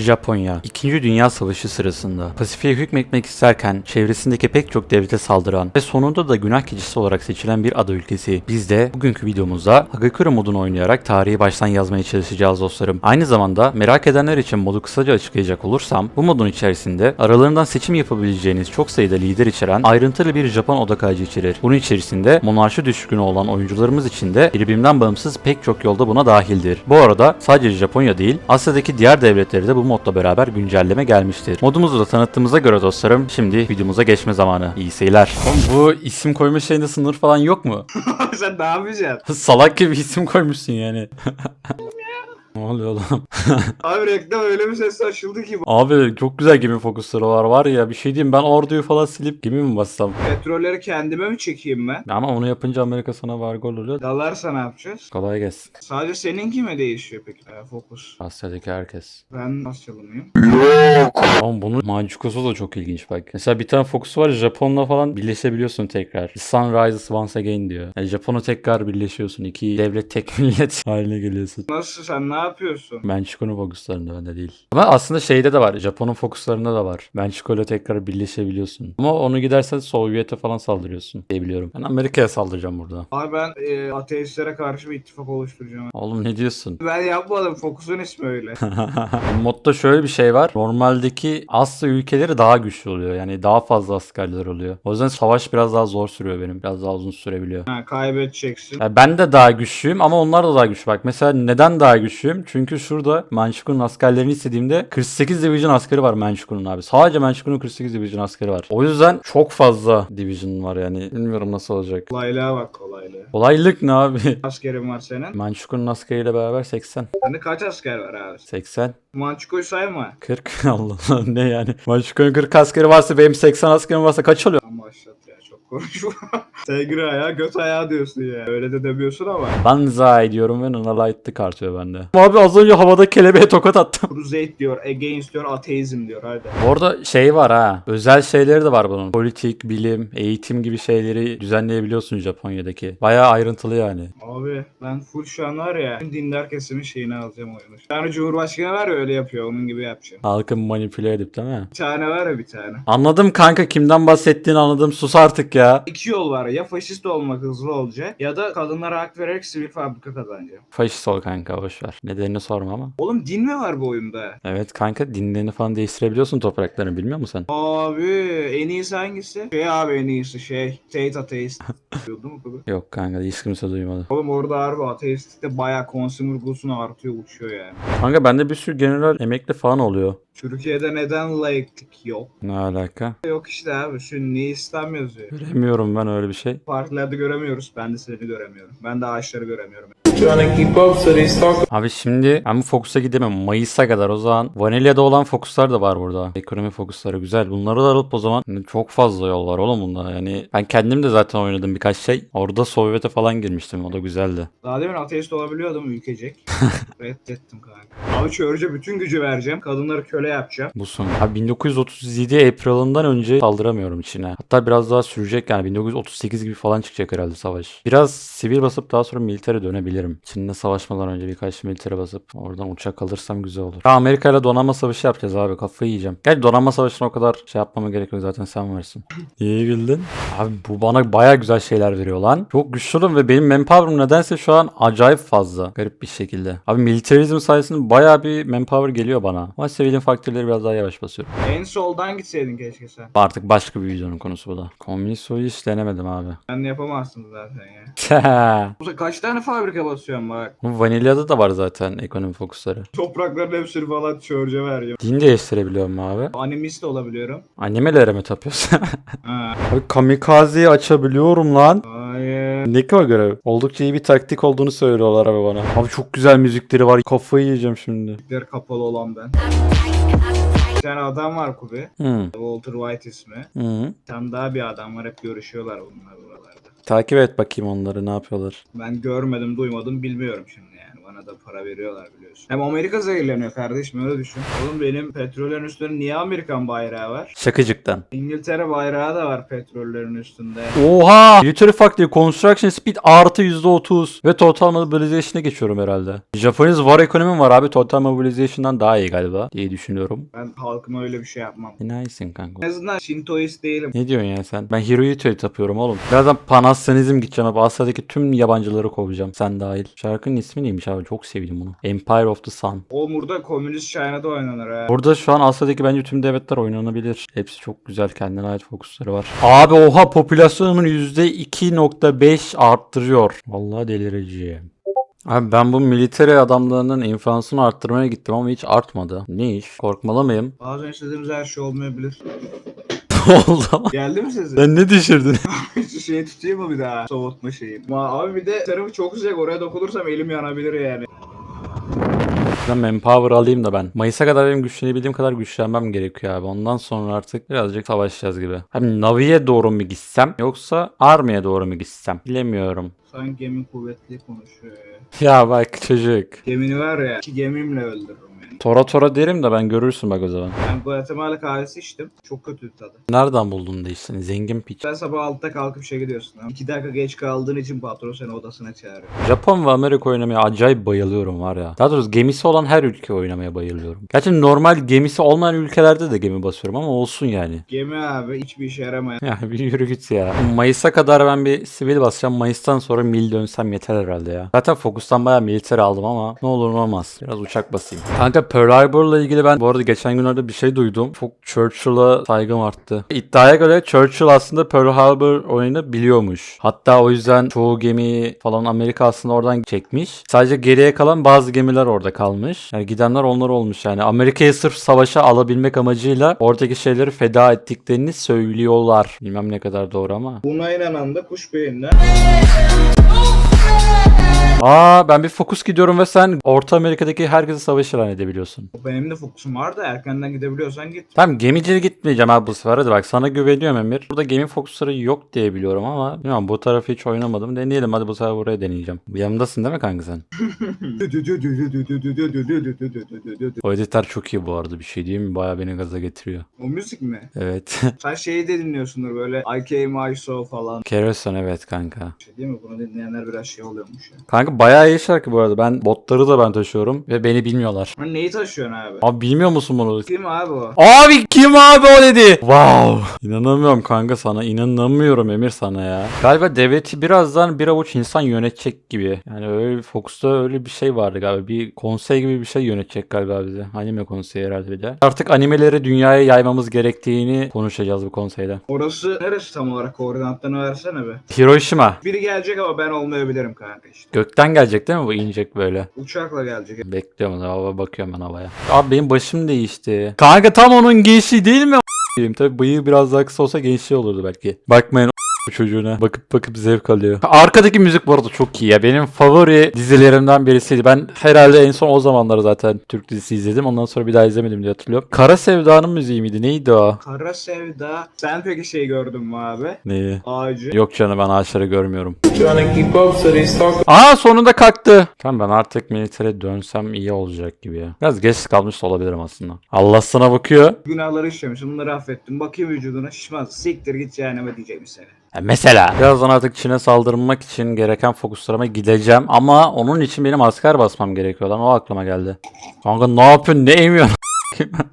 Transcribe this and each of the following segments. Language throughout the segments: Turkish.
Japonya, 2. Dünya Savaşı sırasında Pasifik'e hükmetmek isterken çevresindeki pek çok devlete saldıran ve sonunda da günah keçisi olarak seçilen bir ada ülkesi. Biz de bugünkü videomuzda Hagakure modunu oynayarak tarihi baştan yazmaya çalışacağız dostlarım. Aynı zamanda merak edenler için modu kısaca açıklayacak olursam bu modun içerisinde aralarından seçim yapabileceğiniz çok sayıda lider içeren ayrıntılı bir Japon odakaycı içerir. Bunun içerisinde monarşi düşkünü olan oyuncularımız için de birbirinden bağımsız pek çok yolda buna dahildir. Bu arada sadece Japonya değil Asya'daki diğer devletleri de bu modla beraber güncelleme gelmiştir. Modumuzu da tanıttığımıza göre dostlarım şimdi videomuza geçme zamanı. İyi seyirler. Oğlum bu isim koyma şeyinde sınır falan yok mu? Sen ne yapacaksın? Salak gibi isim koymuşsun yani. ne oluyor oğlum? Abi reklam öyle bir ses açıldı ki. Abi çok güzel gemi fokusları var var ya bir şey diyeyim ben orduyu falan silip gemi mi bassam? Petrolleri kendime mi çekeyim ben? Ama onu yapınca Amerika sana vargol oluyor. Dalarsa ne yapacağız? Kolay gelsin. Sadece seninki mi değişiyor peki? Ee, fokus. Asya'daki herkes. Ben Asyalı mıyım? Ama bunun Manchukuo'su da çok ilginç bak. Mesela bir tane fokusu var Japon'la falan birleşebiliyorsun tekrar. The sun rises once again diyor. Yani Japon'u tekrar birleşiyorsun. İki devlet tek millet haline geliyorsun. Nasıl sen ne yapıyorsun? Manchukuo'nun fokuslarında bende değil. Ama aslında şeyde de var. Japon'un fokuslarında da var. Manchukuo'yla tekrar birleşebiliyorsun. Ama onu gidersen Sovyet'e falan saldırıyorsun diye biliyorum. Ben Amerika'ya saldıracağım burada. Abi ben e, ateistlere karşı bir ittifak oluşturacağım. Oğlum ne diyorsun? Ben yapmadım. Fokusun ismi öyle. Modda şöyle bir şey var. Normaldeki Asya ülkeleri daha güçlü oluyor. Yani daha fazla askerler oluyor. O yüzden savaş biraz daha zor sürüyor benim. Biraz daha uzun sürebiliyor. ha, kaybedeceksin. Ya ben de daha güçlüyüm ama onlar da daha güçlü. Bak mesela neden daha güçlüyüm? Çünkü şurada Manchukuo'nun askerlerini istediğimde 48 division askeri var Manchukuo'nun abi. Sadece Manchukuo'nun 48 division askeri var. O yüzden çok fazla division var yani. Bilmiyorum nasıl olacak. Kolaylığa bak kolaylığa. Kolaylık ne abi? Askerin var senin. Manchukuo'nun askeriyle beraber 80. Sende kaç asker var abi? 80. Mançuko'yu sayma. 40 Allah Allah ne yani? Manchukuo'nun 40 askeri varsa benim 80 askerim varsa kaç oluyor? Ya çok konuşma. Sevgili ayağı göt ayağı diyorsun ya. Öyle de demiyorsun ama. Banzai ediyorum ve Nanalight'lık artıyor bende. Abi az önce havada kelebeğe tokat attım. Crusade diyor, against diyor, ateizm diyor hadi. Orada şey var ha. Özel şeyleri de var bunun. Politik, bilim, eğitim gibi şeyleri düzenleyebiliyorsun Japonya'daki. Bayağı ayrıntılı yani. Abi ben full şu an var ya dindar kesimin şeyini alacağım oyunu. Bir tane cumhurbaşkanı var ya öyle yapıyor onun gibi yapacağım. Halkı manipüle edip değil mi? Bir tane var ya bir tane. Anladım kanka kimden bahsettiğini anladım. Sus artık ya. İki yol var ya faşist olmak hızlı olacak ya da kadınlara hak vererek sivil fabrika kazanacağım. Faşist ol kanka boşver. Nedenini sorma ama. Oğlum din mi var bu oyunda? Evet kanka dinlerini falan değiştirebiliyorsun topraklarını bilmiyor musun sen? Abi en iyisi hangisi? Şey abi en iyisi şey. Tate ateist. Diyordun mu kızı? Yok kanka hiç kimse duymadı. Oğlum orada harbi ateistlikte bayağı consumer goods'unu artıyor uçuyor yani. Kanka bende bir sürü general emekli falan oluyor. Türkiye'de neden laiklik yok? Ne alaka? Yok işte abi Sünni İslam yazıyor. Göremiyorum ben öyle bir şey. Partilerde göremiyoruz. Ben de seni göremiyorum. Ben de ağaçları göremiyorum. Trying to keep up, so they stalk Abi şimdi ben bu fokusa gidemem. Mayıs'a kadar o zaman. Vanilya'da olan fokuslar da var burada. Ekonomi fokusları güzel. Bunları da alıp o zaman Yani çok fazla yol var oğlum bunda. Yani ben kendim de zaten oynadım birkaç şey. Orada Sovyet'e falan girmiştim. O da güzeldi. Daha demin ateist olabiliyordum ülkecek. Reddettim kanka. Abi Church'e bütün gücü vereceğim. Kadınları köle yapacağım. Busun. Abi 1937 April'ından önce saldıramıyorum Çin'e. Hatta biraz daha sürecek yani 1938 gibi falan çıkacak herhalde savaş. Biraz sivil basıp daha sonra militere dönebilirim. Çin'le savaşmadan önce birkaç militere basıp oradan uçak alırsam güzel olur. Ya Amerika ile donanma savaşı yapacağız abi kafayı yiyeceğim. Gerçi donanma savaşına o kadar şey yapmama gerek yok zaten sen varsın. İyi bildin. Abi bu bana baya güzel şeyler veriyor lan. Çok güçlüyüm ve benim manpower'ım nedense şu an acayip fazla. Garip bir şekilde. Abi militarizm sayesinde baya bir manpower geliyor bana. Ama civilian faktörleri biraz daha yavaş basıyorum. En soldan gitseydin keşke sen. Artık başka bir videonun konusu bu da. Komünist soyu hiç denemedim abi. Sen de yapamazsın zaten ya. Kaç tane fabrika basıyorsun bak. Vanilya'da da var zaten ekonomi fokusları. Toprakların hepsini falan Church'e veriyorum. Din değiştirebiliyor mu abi? Animist olabiliyorum. Animelere mi tapıyorsun? Ha. abi kamikazeyi açabiliyorum lan. Hayır. Ne kadar göre? Oldukça iyi bir taktik olduğunu söylüyorlar abi bana. Abi çok güzel müzikleri var. Kafayı yiyeceğim şimdi. Yer kapalı olan ben. Bir tane adam var Kubi. Hmm. Walter White ismi. Hmm. Bir tane daha bir adam var. Hep görüşüyorlar bunlar buralarda. Takip et bakayım onları ne yapıyorlar. Ben görmedim, duymadım, bilmiyorum şimdi yani. Bana da para veriyorlar biliyorsun. Hem Amerika zehirleniyor kardeşim öyle düşün. Oğlum benim petrollerin üstünde niye Amerikan bayrağı var? Şakacıktan. İngiltere bayrağı da var petrollerin üstünde. Oha! Military Factory Construction Speed artı %30 ve Total Mobilization'a geçiyorum herhalde. Japanese War Economy var abi. Total Mobilization'dan daha iyi galiba diye düşünüyorum. Ben halkıma öyle bir şey yapmam. Enayisin kanka. En azından Shintoist değilim. Ne diyorsun ya sen? Ben Hirohito'yu tapıyorum oğlum. Birazdan Panasyanizm gideceğim abi. Asya'daki tüm yabancıları kovacağım. Sen dahil. Şarkının ismi neymiş abi? Çok sevdim bunu. Empire of the Sun. O burada komünist China'da oynanır ha. Burada şu an Asya'daki bence tüm devletler oynanabilir. Hepsi çok güzel kendine ait fokusları var. Abi oha popülasyonun %2.5 arttırıyor. Vallahi delireceğim. Abi ben bu military adamlarının inflasyonu arttırmaya gittim ama hiç artmadı. Ne iş? Korkmalı mıyım? Bazen istediğimiz her şey olmayabilir. Oldu ama. Geldi mi sesin? Sen ne düşürdün? Şu şeyi tutayım mı bir daha? Soğutma şeyi. Ama abi bir de tarafı çok sıcak oraya dokunursam elim yanabilir yani. Ben manpower alayım da ben. Mayıs'a kadar benim güçlenebildiğim kadar güçlenmem gerekiyor abi. Ondan sonra artık birazcık savaşacağız gibi. Abi Navi'ye doğru mu gitsem yoksa Army'ye doğru mu gitsem? Bilemiyorum. Sanki gemin kuvvetli konuşuyor ya. Ya bak çocuk. Gemini var ya, iki gemimle yani. Tora tora derim de ben görürsün bak o zaman. Ben Guatemala kahvesi içtim. Çok kötü tadı. Nereden buldun da içtin? Zengin piç. Sen sabah 6'da kalkıp işe gidiyorsun. Ha? 2 dakika geç kaldığın için patron seni odasına çağırıyor. Japon ve Amerika oynamaya acayip bayılıyorum var ya. Daha doğrusu gemisi olan her ülke oynamaya bayılıyorum. Gerçi normal gemisi olmayan ülkelerde de gemi basıyorum ama olsun yani. Gemi abi hiçbir işe yaramayan. Ya bir yürü git ya. Mayıs'a kadar ben bir sivil basacağım. Mayıs'tan sonra mil dönsem yeter herhalde ya. Zaten Focus'tan bayağı militer aldım ama ne olur ne olmaz. Biraz uçak basayım. Kanka Pearl Harbor'la ilgili ben bu arada geçen günlerde bir şey duydum. Çok Churchill'a saygım arttı. İddiaya göre Churchill aslında Pearl Harbor oyunu biliyormuş. Hatta o yüzden çoğu gemi falan Amerika aslında oradan çekmiş. Sadece geriye kalan bazı gemiler orada kalmış. Yani gidenler onlar olmuş yani. Amerika'yı sırf savaşa alabilmek amacıyla oradaki şeyleri feda ettiklerini söylüyorlar. Bilmem ne kadar doğru ama. Buna inanan da kuş beyinle. Aa ben bir fokus gidiyorum ve sen Orta Amerika'daki herkesi savaş ilan edebiliyorsun. Benim de fokusum var da erkenden gidebiliyorsan git. Tamam gemicili gitmeyeceğim abi bu sefer. Hadi bak sana güveniyorum Emir. Burada gemi fokusları yok diye biliyorum ama bilmiyorum bu tarafı hiç oynamadım. Deneyelim hadi bu sefer buraya deneyeceğim. Yanımdasın değil mi kanka sen? O editler çok iyi bu arada bir şey diyeyim mi? Baya beni gaza getiriyor. o müzik mi? Evet. Sen şeyi de dinliyorsundur böyle I Came I Saw falan. Kereson evet kanka. Şey değil mi? Bunu dinleyenler biraz şey oluyormuş ya. Kanka bayağı iyi şarkı bu arada. Ben botları da ben taşıyorum ve beni bilmiyorlar. Lan neyi taşıyorsun abi? Abi bilmiyor musun bunu? Kim abi o? Abi kim abi o dedi? Wow. İnanamıyorum kanka sana. İnanamıyorum Emir sana ya. Galiba devleti birazdan bir avuç insan yönetecek gibi. Yani öyle Fox'ta öyle bir şey vardı galiba. Bir konsey gibi bir şey yönetecek galiba bize. Anime konseyi herhalde bir de. Artık animeleri dünyaya yaymamız gerektiğini konuşacağız bu konseyde. Orası neresi tam olarak koordinatlarını versene be. Hiroşima. Biri gelecek ama ben olmayabilirim kanka işte. Gökten gelecek değil mi bu inecek böyle? Uçakla gelecek. Bekliyorum hava bakıyorum ben havaya. Abi benim başım değişti. Kanka tam onun gençliği değil mi? Diyeyim tabi bıyığı biraz daha kısa olsa gençliği olurdu belki. Bakmayın çocuğuna. Bakıp bakıp zevk alıyor. Arkadaki müzik bu arada çok iyi ya. Benim favori dizilerimden birisiydi. Ben herhalde en son o zamanları zaten Türk dizisi izledim. Ondan sonra bir daha izlemedim diye hatırlıyorum. Kara Sevda'nın müziği miydi? Neydi o? Kara Sevda. Sen peki şey gördün mü abi? Neyi? Ağacı. Yok canım ben ağaçları görmüyorum. Aa sonunda kalktı. Tamam ben artık militere dönsem iyi olacak gibi ya. Biraz geç kalmış da olabilirim aslında. Allah sana bakıyor. Günahları işlemişim. Bunları affettim. Bakayım vücuduna şişmez. Siktir git cehenneme diyeceğim seni. Mesela. Birazdan artık Çin'e saldırmak için gereken fokuslarıma gideceğim ama onun için benim asker basmam gerekiyor lan o aklıma geldi. Kanka ne yapıyorsun ne emiyorsun?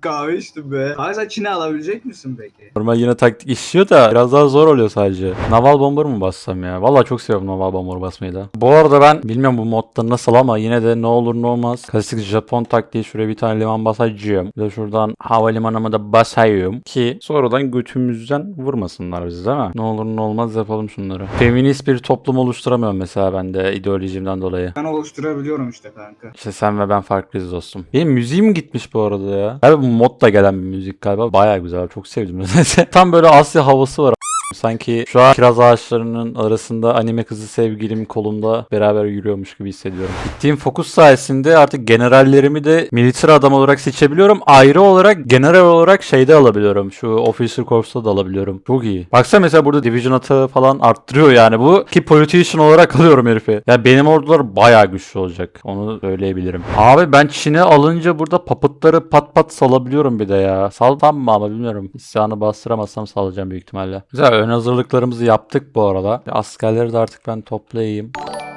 Kahve içtim be. Abi sen Çin'e alabilecek misin peki? Normal yine taktik işliyor da biraz daha zor oluyor sadece. Naval bomber mı bassam ya? Vallahi çok seviyorum naval bomber basmayı da. Bu arada ben bilmiyorum bu modda nasıl ama yine de ne olur ne olmaz. Klasik Japon taktiği şuraya bir tane liman basacağım. Bir de şuradan havalimanımı da basayım ki sonradan götümüzden vurmasınlar bizi değil mi? Ne olur ne olmaz yapalım şunları. Feminist bir toplum oluşturamıyorum mesela ben de ideolojimden dolayı. Ben oluşturabiliyorum işte kanka. İşte sen ve ben farklıyız dostum. Benim müziğim gitmiş bu arada ya. Galiba bu modla gelen bir müzik galiba. Baya güzel. Çok sevdim. Tam böyle Asya havası var. Sanki şu an kiraz ağaçlarının arasında anime kızı sevgilim kolumda beraber yürüyormuş gibi hissediyorum. Gittiğim fokus sayesinde artık generallerimi de militer adam olarak seçebiliyorum. Ayrı olarak general olarak şeyde alabiliyorum. Şu Officer Corps'ta da alabiliyorum. Çok iyi. Baksana mesela burada Division atağı falan arttırıyor yani bu. Ki politician olarak alıyorum herifi. Ya benim ordular bayağı güçlü olacak. Onu söyleyebilirim. Abi ben Çin'e alınca burada papıtları pat pat salabiliyorum bir de ya. Salsam mı ama bilmiyorum. İsyanı bastıramazsam salacağım büyük ihtimalle. Güzel ön hazırlıklarımızı yaptık bu arada. Askerleri de artık ben toplayayım.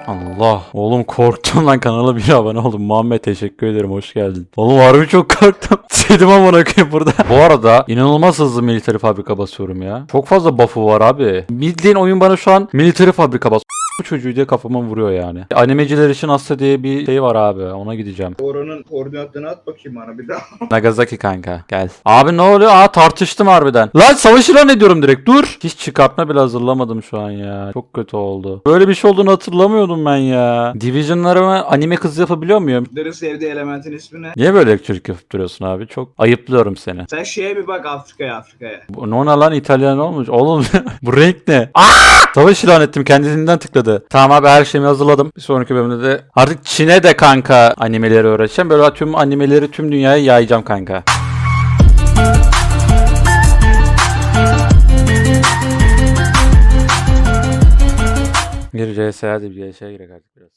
Allah. Oğlum korktum lan kanala bir abone oldum. Muhammed teşekkür ederim hoş geldin. Oğlum harbi çok korktum. Sedim amına koyayım burada. Bu arada inanılmaz hızlı military fabrika basıyorum ya. Çok fazla buff'u var abi. Bildiğin oyun bana şu an military fabrika bas. Bu çocuğu diye kafama vuruyor yani. Animeciler için Asya diye bir şey var abi. Ona gideceğim. Oranın koordinatlarını at bakayım bana bir daha. Nagasaki kanka gel. Abi ne oluyor? Aa tartıştım harbiden. Lan savaş ilan ediyorum direkt dur. Hiç çıkartma bile hazırlamadım şu an ya. Çok kötü oldu. Böyle bir şey olduğunu hatırlamıyordum ben ya. Division'larımı anime kız yapabiliyor muyum? Türklerin sevdiği elementin ismi ne? Niye böyle çocuk yapıp duruyorsun abi? Çok ayıplıyorum seni. Sen şeye bir bak Afrika'ya Afrika'ya. Bu ne ona lan İtalyan olmuş? Oğlum bu renk ne? Aa! Savaş ilan ettim kendisinden tıkladı. Tamam abi her şeyimi hazırladım. Bir sonraki bölümde de artık Çin'e de kanka animeleri öğreteceğim. Böyle tüm animeleri tüm dünyaya yayacağım kanka. Bir CS hadi bir CS'ye girek artık.